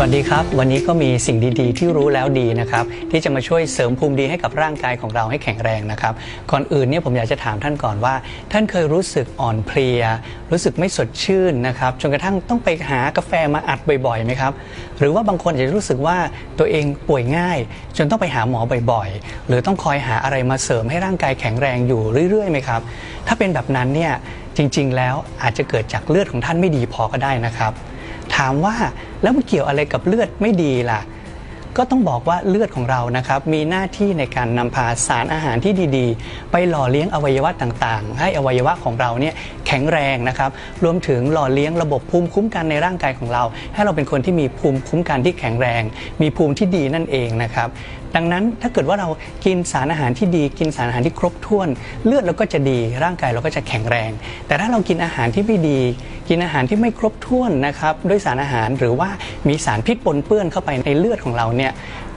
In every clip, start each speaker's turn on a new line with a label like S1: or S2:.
S1: สวัสดีครับ วันนี้ก็มีสิ่งดีๆ ที่รู้แล้วดีนะครับ ที่จะมาช่วยเสริมภูมิดีให้กับร่างกายของเราให้แข็งแรงนะครับ ก่อนอื่นเนี่ยผมอยากจะถามท่านก่อนว่า ท่านเคยรู้สึกอ่อนเพลีย รู้สึกไม่สดชื่นนะครับจนกระทั่งต้องไปหากาแฟมาอัดบ่อยๆไหมครับ หรือว่าบางคนอาจจะรู้สึกว่าตัวเองป่วยง่าย จนต้องไปหาหมอบ่อยๆ หรือต้องคอยหาอะไรมาเสริมให้ร่างกายแข็งแรงอยู่เรื่อยๆไหมครับถ้าเป็นแบบนั้นเนี่ยจริง ๆ แล้วอาจจะเกิดจากเลือดของท่านไม่ดีพอก็ได้นะครับ ถามว่า แล้วมันเกี่ยวอะไรกับเลือดไม่ดีล่ะ ก็ต้องบอกว่าเลือดของเรานะครับมีหน้าที่ในการนำพาสารอาหารที่ดีๆ ไปหล่อเลี้ยงอวัยวะต่างๆ ให้อวัยวะของเราเนี่ย แข็งแรงนะครับรวมถึงหล่อเลี้ยงระบบภูมิคุ้มกันในร่างกายของเรา ให้เราเป็นคนที่มีภูมิคุ้มกันที่แข็งแรง มีภูมิที่ดีนั่นเองนะครับดังนั้นถ้าเกิดว่าเรากินสารอาหารที่ดี กินสารอาหารที่ครบถ้วน เลือดเราก็จะดีร่างกายเราก็จะแข็งแรง แต่ถ้าเรากินอาหารที่ไม่ดี กินอาหารที่ไม่ครบถ้วนนะครับด้วยสารอาหารหรือว่ามีสารพิษปนเปื้อนเข้าไปในเลือดของเราเนี่ย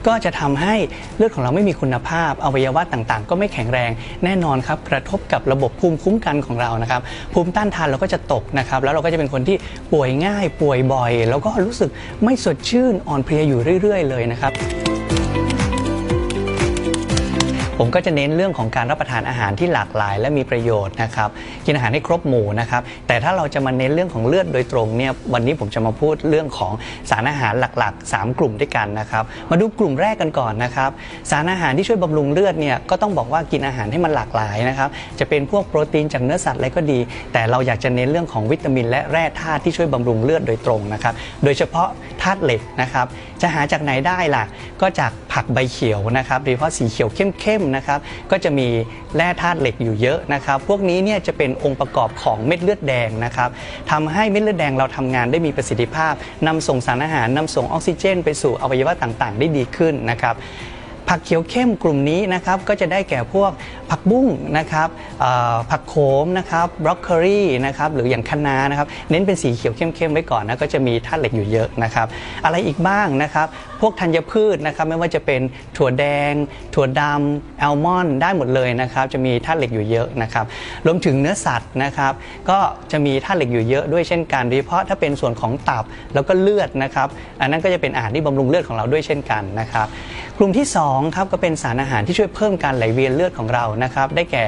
S1: ก็จะทำให้เลือดของเราไม่มีคุณภาพอวัยวะต่างๆ ก็ไม่แข็งแรง แน่นอนครับกระทบกับระบบภูมิคุ้มกันของเรานะครับภูมิต้านทานเราก็จะตกนะครับแล้วเราก็จะเป็นคนที่ป่วยง่าย ป่วยบ่อย แล้วก็รู้สึกไม่สดชื่นอ่อนเพลียอยู่เรื่อย ๆ เลยนะครับ ผมก็จะเน้นเรื่องของการรับประทานอาหารที่หลากหลาย และมีประโยชน์นะครับกินอาหารให้ครบหมู่นะครับแต่ถ้าเราจะมาเน้นเรื่องของเลือดโดยตรงเนี่ยวันนี้ผมจะมาพูดเรื่องของสารอาหารหลักๆ 3 กลุ่มด้วยกันนะครับมาดูกลุ่มแรกกันก่อนนะครับสารอาหารที่ช่วยบำรุงเลือดเนี่ยก็ต้องบอกว่ากินอาหารให้มันหลากหลายนะครับจะเป็นพวกโปรตีนจากเนื้อสัตว์อะไรก็ดี แต่เราอยากจะเน้นเรื่องของวิตามิน และแร่ธาตุที่ช่วยบำรุงเลือดโดยตรงนะครับโดยเฉพาะธาตุเหล็กนะครับจะหาจากไหนได้ล่ะก็จากผักใบเขียวนะครับโดยเฉพาะสีเขียวเข้มๆนะครับก็จะมีแร่ธาตุเหล็กอยู่เยอะนะครับ พวกนี้เนี่ยจะเป็นองค์ประกอบของเม็ดเลือดแดงนะครับทำให้เม็ดเลือดแดงเราทำงานได้มีประสิทธิภาพนำส่งสารอาหารนำส่งออกซิเจน ไปสู่อวัยวะต่างๆ ได้ดีขึ้นนะครับ ผักเขียวเข้มกลุ่มนี้นะครับก็จะได้แก่พวกผักบุ้งนะครับผักโขมนะครับบรอกโคลีนะครับหรืออย่างคะน้านะครับเน้นเป็นสีเขียวเข้มๆไว้ก่อนนะก็จะมีธาตุเหล็กอยู่เยอะนะครับ อะไรอีกบ้างนะครับ พวกธัญพืชนะครับไม่ว่าจะเป็นถั่วแดง ถั่วดำแอลมอนด์ได้หมดเลยนะครับ จะมีธาตุเหล็กอยู่เยอะนะครับ รวมถึงเนื้อสัตว์นะครับ ก็จะมีธาตุเหล็กอยู่เยอะด้วยเช่นกันโดยเฉพาะถ้าเป็นส่วนของตับแล้วก็เลือดนะครับ อันนั้นก็จะเป็นอาหารที่บำรุงเลือดของเราด้วยเช่นกันนะครับ กลุ่มที่2ครับก็เป็นสารอาหารที่ช่วยเพิ่มการไหลเวียนเลือดของเรานะครับได้แก่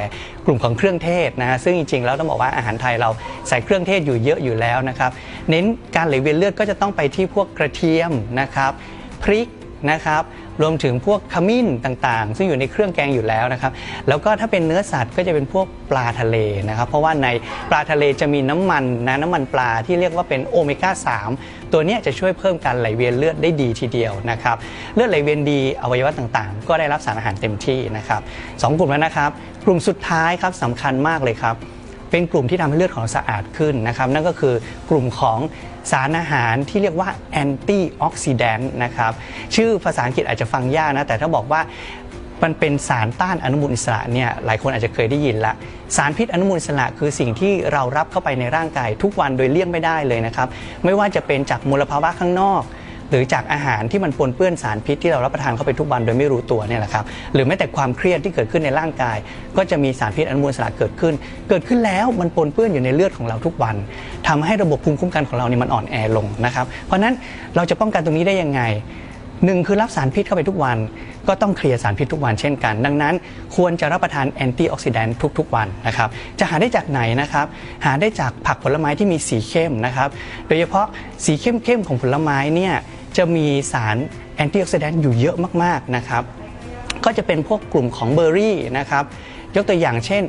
S1: กลุ่มของเครื่องเทศนะฮะซึ่งจริงๆแล้วต้องบอกว่าอาหารไทยเราใส่เครื่องเทศอยู่เยอะอยู่แล้วนะครับเน้นการไหลเวียนเลือดก็จะต้องไปที่พวกกระเทียมนะครับพริก นะครับ รวมถึงพวกขมิ้นต่างๆ ซึ่งอยู่ในเครื่องแกงอยู่แล้วนะครับ แล้วก็ถ้าเป็นเนื้อสัตว์ก็จะเป็นพวกปลาทะเลนะครับ เพราะว่าในปลาทะเลจะมีน้ำมันนะน้ำมันปลาที่เรียกว่าเป็นโอเมก้า 3 ตัวนี้จะช่วยเพิ่มการไหลเวียนเลือดได้ดีทีเดียวนะครับ เลือดไหลเวียนดีอวัยวะต่างๆ ก็ได้รับสารอาหารเต็มที่นะครับสองกลุ่มแล้วนะครับ กลุ่มสุดท้ายครับสำคัญมากเลยครับ เป็นกลุ่มที่ทำให้เลือดของเราสะอาดขึ้นนะครับ นั่นก็คือกลุ่มของสารอาหารที่เรียกว่าแอนตี้ออกซิแดนต์นะครับ ชื่อภาษาอังกฤษอาจจะฟังยากนะ แต่ถ้าบอกว่ามันเป็นสารต้านอนุมูลอิสระเนี่ยหลายคนอาจจะเคยได้ยินละ สารพิษอนุมูลอิสระคือสิ่งที่เรารับเข้าไปในร่างกายทุกวันโดยเลี่ยงไม่ได้เลยนะครับ ไม่ว่าจะเป็นจากมลภาวะข้างนอก หรือจากอาหารที่มันปนเปื้อนสารพิษที่เรารับประทานเข้าไปทุกวันโดยไม่รู้ตัวเนี่ยแหละครับหรือแม้แต่ความเครียดที่เกิดขึ้นในร่างกาย ก็จะมีสารพิษอนุมูลอิสระเกิดขึ้น เกิดขึ้นแล้วมันปนเปื้อนอยู่ในเลือดของเราทุกวันทำให้ระบบภูมิคุ้มกันของเรานี่มันอ่อนแอลงนะครับเพราะฉะนั้นเราจะป้องกันตรงนี้ได้ยังไงหนึ่งคือรับสารพิษเข้าไปทุกวัน ก็ต้องเคลียร์สารพิษทุกวันเช่นกัน ดังนั้น ควรจะรับประทานแอนตี้ออกซิแดนต์ทุกๆวันนะครับจะหาได้จากไหนนะครับหาได้จากผักผลไม้ที่มีสีเข้มนะครับโดยเฉพาะสีเข้มๆของผลไม้เนี่ย จะมีสารแอนตี้ออกซิแดนต์อยู่เยอะมากๆนะครับก็จะเป็นพวกกลุ่มของเบอร์รี่นะครับ ยกตัวอย่างเช่น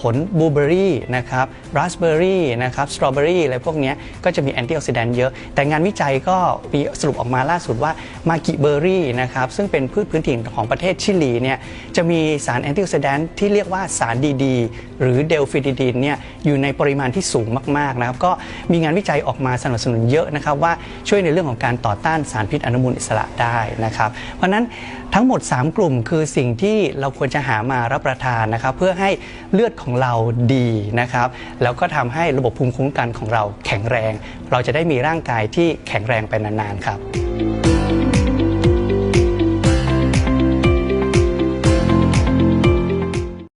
S1: ผลบลูเบอรี่นะครับราสเบอร์รี่นะครับสตรอเบอรี่อะไรพวกนี้ก็จะมีแอนตี้ออกซิแดนต์เยอะ แต่งานวิจัยก็มีสรุปออกมาล่าสุดว่ามากิเบอร์รี่นะครับซึ่งเป็นพืชพื้นถิ่นของประเทศชิลีเนี่ยจะมีสารแอนตี้ออกซิแดนต์ที่เรียกว่าสารดีๆหรือเดลฟิดิดินเนี่ยอยู่ในปริมาณที่สูงมากๆนะครับก็มีงานวิจัยออกมาสนับสนุนเยอะนะครับว่าช่วยในเรื่องของการต่อต้านสารพิษอนุมูลอิสระได้นะครับ เพราะฉะนั้นทั้งหมด 3 กลุ่มคือสิ่งที่เราควรจะหามารับประทานนะครับเพื่อให้เลือดของเราดีนะครับแล้วก็ทำให้ระบบภูมิคุ้มกันของเราแข็งแรง เราจะได้มีร่างกายที่แข็งแรงไปนานๆครับ